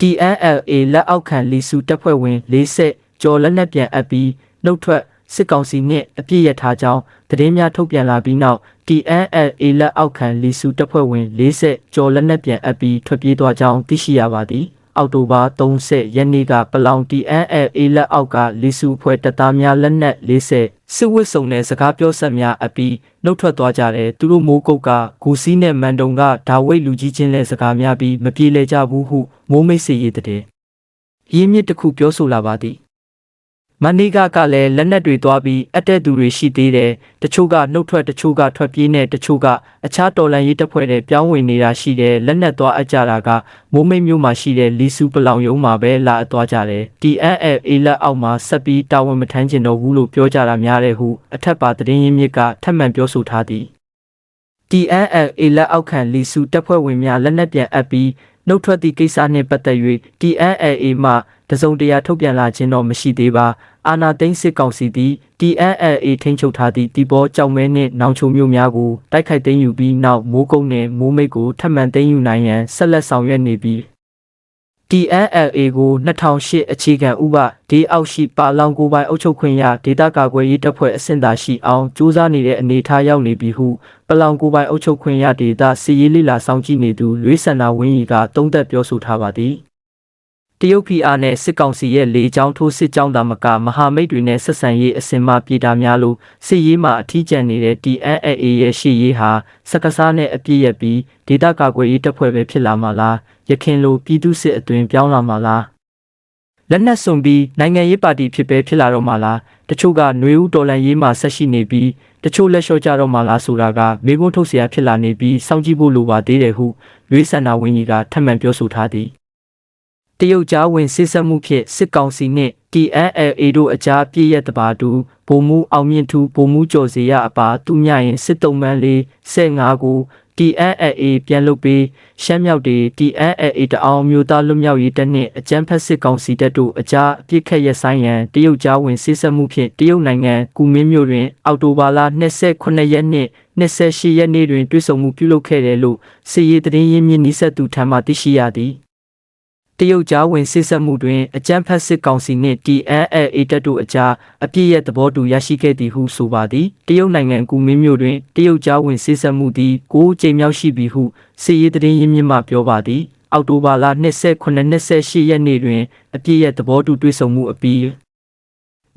TNLA လက်အောက်ခံလီစုတပ်ဖွဲ့ဝင်40ကျော်လက်နက်ပြန်အပ်ပြီးနှုတ်ထွက်စစ်ကောင်စီနှင့်အပြည့်ရထားကြောင်းသတင်းများထုတ်ပြန်လာပြီးနောက် TNLA လက်အောက်ခံလီစုတပ်ဖွဲ့ဝင်40ကျော်လက်နက်ပြန်အပ်ပြီးထွက်ပြေးသွားကြောင်းသိရှိရပါသည်အောက်တိုဘာ30ရက်နေ့ကပလောင် TNLA လက်အောက်ကလီစုဖွဲ့တပ်သားများလက်နက်40 စစ်ဝစ်စုံတဲ့စကားပြောဆက်များအပြီးနှုတ်ထွက်သွားကြတယ်သူတို့မိုးကုတ်ကဂူစီးနဲ့မန်တုံကဒါဝိတ်လူကြီးချင်းတဲ့စကားများပြီးမပြေလည်ကြဘူးဟုမိုးမိတ်စေရတဲ့ရင်းမြစ်တစ်ခုပြောဆိုလာပါသည် မန်နီကကလည်းလက်နက်တွေသွားပြီးအတက်သူတွေရှိသေးတယ်တချို့ကနှုတ်ထွက်တချို့ကထွက်ပြေးနေတချို့ကအခြားတော်လန်ရေးတပ်ဖွဲ့တွေပြောင်းဝင်နေတာရှိတယ်လက်နက်သွားအပ်ကြတာကမိုးမိတ်မြို့မှာရှိတဲ့လီစုပလောင်ယုံမှာပဲလာအပ်သွားကြတယ် TNL လက်အောက်မှာဆက်ပြီးတာဝန်မထမ်းကျင်တော့ဘူးလို့ပြောကြတာများတယ်ဟုအထက်ပါသတင်းရင်းမြစ်ကထပ်မံပြောဆိုထားသည် TNL လက်အောက်ခံလီစုတပ်ဖွဲ့ဝင်များလက်နက်ပြန်အပ်ပြီးနှုတ်ထွက်သည့်ကိစ္စနှင့်ပတ်သက်၍ TNLA မှ တစုံတရာထုတ်ပြန်လာခြင်းတော့မရှိသေးပါအာနာသိန်းစစ်ကောင်စီသည် TNLA ထိန်းချုပ်ထားသည့်တီဘောကြောင်မဲနှင့်နောင်ချုံမြို့များကိုတိုက်ခိုက်သိမ်းယူပြီးနောက်မိုးကုတ်နှင့်မိုးမိတ်ကိုထပ်မံသိမ်းယူနိုင်ရန်ဆက်လက်ဆောင်ရွက်နေပြီး TNLA ကို2008အခြေခံဥပဒေအောက်ရှိပါလောင်ကိုပိုင်အုပ်ချုပ်ခွင့်ရဒေတာကာကွယ်ရေးတပ်ဖွဲ့အဆင့်သာရှိအောင်စ조사နေတဲ့အနေအထားရောက်နေပြီဟုပလောင်ကိုပိုင်အုပ်ချုပ်ခွင့်ရဒေတာစီရေးလိလာဆောင်ကြည့်နေသူလွေးဆန္ဒဝင်းကြီးကတုံးသက်ပြောဆိုထားပါသည် တရုတ်ပြည်အားနဲ့စစ်ကောင်စီရဲ့လေကြောင်းထိုးစစ်ကြောင်းသာမကမဟာမိတ်တွေနဲ့ဆက်ဆံရေးအစင်မပြေတာများလို့စစ်ရေးမှာအထီးကျန်နေတဲ့ TNLA ရဲ့ရှေ့ရေးဟာစက္ကစားနဲ့အပြည့်ရပြီးဒေတာကာကွယ်ရေးတပ်ဖွဲ့ပဲဖြစ်လာမှာလားရခင်လိုပြည်သူစစ်အသွင်ပြောင်းလာမှာလားလက်နက်စုံပြီးနိုင်ငံရေးပါတီဖြစ်ပဲဖြစ်လာတော့မှာလားတချို့ကຫນွေဦးတော်လန်ရေးမှာဆက်ရှိနေပြီးတချို့လက်လျှော့ကြတော့မှာလားဆိုတာကမေကုန်းထုတ်เสียဖြစ်လာနေပြီးစောင့်ကြည့်ဖို့လိုပါသေးတယ်ဟုလွေးဆန္ဒဝင်းကြီးကထပ်မံပြောဆိုထားသည် တရုတ်ကြားဝင်စစ်ဆက်မှုဖြင့်စစ်ကောင်စီနှင့် TNLA တို့အကြားပြည့်ရက်တပါတူဗိုလ်မှူးအောင်မြင့်သူဗိုလ်မှူးကျော်စီရအပါသူမြရင်စစ်တုံးမန်းလေး15ကို TNLA ပြန်လုပ်ပြီးရှမ်းမြောက်တွေ TNLA တအောင်မျိုးသားလွတ်မြောက်ရေးတပ်နှင့်အကြမ်းဖက်စစ်ကောင်စီတပ်တို့အကြားအပြစ်ခတ်ရဆိုင်ရန်တရုတ်ကြားဝင်စစ်ဆက်မှုဖြင့်တရုတ်နိုင်ငံကူမင်းမြို့တွင်အောက်တိုဘာလ29ရက်နှင့်28ရက်နေ့တွင်တွေ့ဆုံမှုပြုလုပ်ခဲ့တယ်လို့စစ်ရေးသတင်းရင်းမြစ်နီးစပ်သူထံမှသိရှိရသည် တရုတ်ကြားဝင်စစ်ဆက်မှုတွင်အကြမ်းဖက်စစ်ကောင်စီနှင့် TNLA တပ်တို့အကြားအပြည့်ရဲ့သဘောတူရရှိခဲ့သည်ဟုဆိုပါသည်တရုတ်နိုင်ငံကူမင်းမြို့တွင်တရုတ်ကြားဝင်စစ်ဆက်မှုသည်၉ကြိမ်မြောက်ရှိပြီဟုစစ်ရေးသတင်းရင်းမြစ်မှပြောပါသည်အောက်တိုဘာလ29-28ရက်နေ့တွင်အပြည့်ရဲ့သဘောတူတွေ့ဆုံမှုအပြီး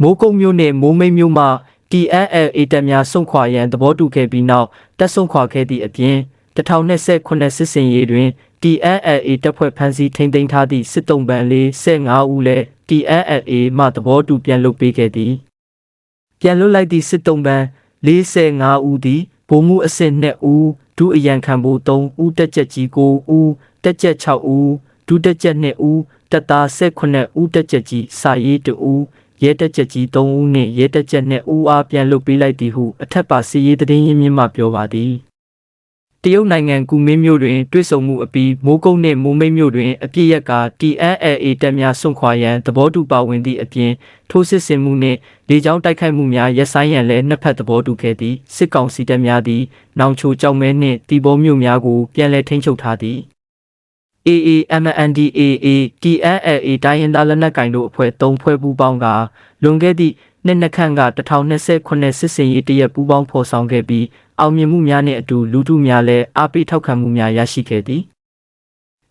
မိုးကုတ်မြို့နှင့်မိုးမိတ်မြို့မှ TNLA တပ်များဆုံးခွာရန်သဘောတူခဲ့ပြီးနောက်တပ်ဆုံးခွာခဲ့သည့်အပြင် 2029စစ်စင်ရေးတွင် TNLA တပ်ဖွဲ့ဖမ်းဆီးထိန်းသိမ်းထားသည့်စစ်တုံးပန်းလေး15ဦးလည်း TNLA မှသဘောတူပြန်လွတ်ပေးခဲ့သည်ပြန်လွတ်လိုက်သည့်စစ်တုံးပန်း45ဦးသည်ဗိုလ်မှူးအဆင့်2ဦးဒုအရန်ခံဖို့3ဦးတက်ချက်ကြီး9ဦးတက်ချက်6ဦးဒုတက်ချက်2ဦးတပ်သား18ဦးတက်ချက်ကြီးစာရေး2ဦးရဲတက်ချက်ကြီး3ဦးနှင့်ရဲတက်ချက်2ဦးအားပြန်လွတ်ပေးလိုက်သည်ဟုအထက်ပါစီရေးသတင်းရင်းမြစ်မှပြောပါသည် တရုတ်နိုင်ငံကူမင်းမြို့တွင်တွေ့ဆုံမှုအပြီးမိုးကုတ်နှင့်မိုးမိတ်မြို့တွင်အပြစ်ရက်က TNLA တပ်များဆွန့်ခွာရန်သဘောတူပါဝင်သည့်အပြင်ထိုးစစ်ဆင်မှုနှင့်လေကြောင်းတိုက်ခိုက်မှုများရပ်ဆိုင်းရန်လည်းနှစ်ဖက်သဘောတူခဲ့သည်စစ်ကောင်စီတပ်များသည်နောင်ချိုကြောက်မဲနှင့်တီဘောမြို့များကိုပြန်လည်ထိန်းချုပ်ထားသည် AAMNDAA TNLA တိုင်းရင်းသားလက်နက်ကိုင်တို့အဖွဲ့၃ဖွဲ့ပူးပေါင်းကလွန်ခဲ့သည့် နှစ်နှစ်ခန့်က1029စစ်စင်ရေးတရက်ပူးပေါင်းဖော်ဆောင်ခဲ့ပြီးအောင်မြင်မှုများနှင့်အတူလူထုများလည်းအားပေးထောက်ခံမှုများရရှိခဲ့သည်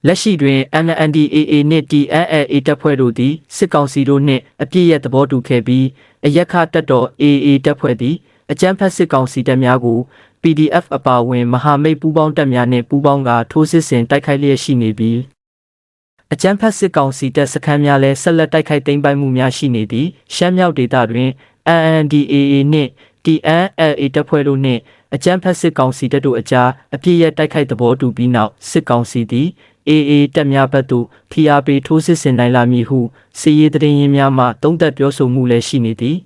လက်ရှိတွင် NNDAA နှင့် TNLA တပ်ဖွဲ့တို့သည်စစ်ကောင်စီတို့နှင့်အပြည့်ရဲ့သဘောတူခဲ့ပြီးအရက်ခတပ်တော် AA တပ်ဖွဲ့သည်အကြမ်းဖက်စစ်ကောင်စီတပ်များကို PDF အပါအဝင် မဟာမိတ်ပူးပေါင်းတပ်များနှင့်ပူးပေါင်းကထိုးစစ်ဆင်တိုက်ခိုက်လျက်ရှိနေပြီး အကြမ်းဖက်စစ်ကောင်စီတပ်စခန်းများလည်းဆက်လက်တိုက်ခိုက်သိမ်းပိုက်မှုများရှိနေသည်ရှမ်းမြောက်ဒေသတွင် NNDAA နှင့် TNLA တပ်ဖွဲ့တို့နှင့်အကြမ်းဖက်စစ်ကောင်စီတပ်တို့အကြားအပြည့်ရဲ့တိုက်ခိုက်သဘောတူပြီးနောက်စစ်ကောင်စီသည် AA တပ်များဘက်သို့ဖိအားပေးထိုးစစ်ဆင်နိုင်လာမည်ဟုစီရေးတရင်ရင်းများမှတုံ့တက်ပြောဆိုမှုလည်းရှိနေသည်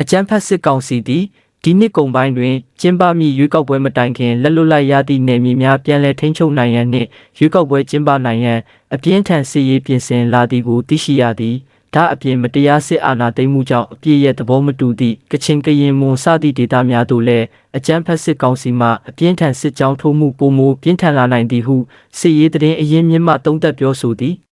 အကြမ်းဖက်စစ်ကောင်စီသည် ဒီနှစ်ကုန်ပိုင်းတွင်ကျင်းပမည့်ရွေးကောက်ပွဲမတိုင်ခင်လက်လွတ်လိုက်ရသည့်နယ်မြေများပြန်လည်ထိန်းချုပ်နိုင်ရန်နှင့်ရွေးကောက်ပွဲကျင်းပနိုင်ရန်အပြင်းထန်စစ်ရေးပြင်ဆင်လာသည်ကိုသိရှိရသည်ဒါအပြင်မတရားစစ်အာဏာသိမ်းမှုကြောင့်အပြည့်ရဲ့သဘောမတူသည့်ကချင်ကရင်မွန်စသည့်ဒေသများသို့လည်းအကြမ်းဖက်စစ်ကောင်စီမှအပြင်းထန်စစ်ကြောင်းထိုးမှုပုံမူပြင်းထန်လာနိုင်သည်ဟုစစ်ရေးသတင်းအရင်းမြစ်မှသုံးသပ်ပြောဆိုသည်။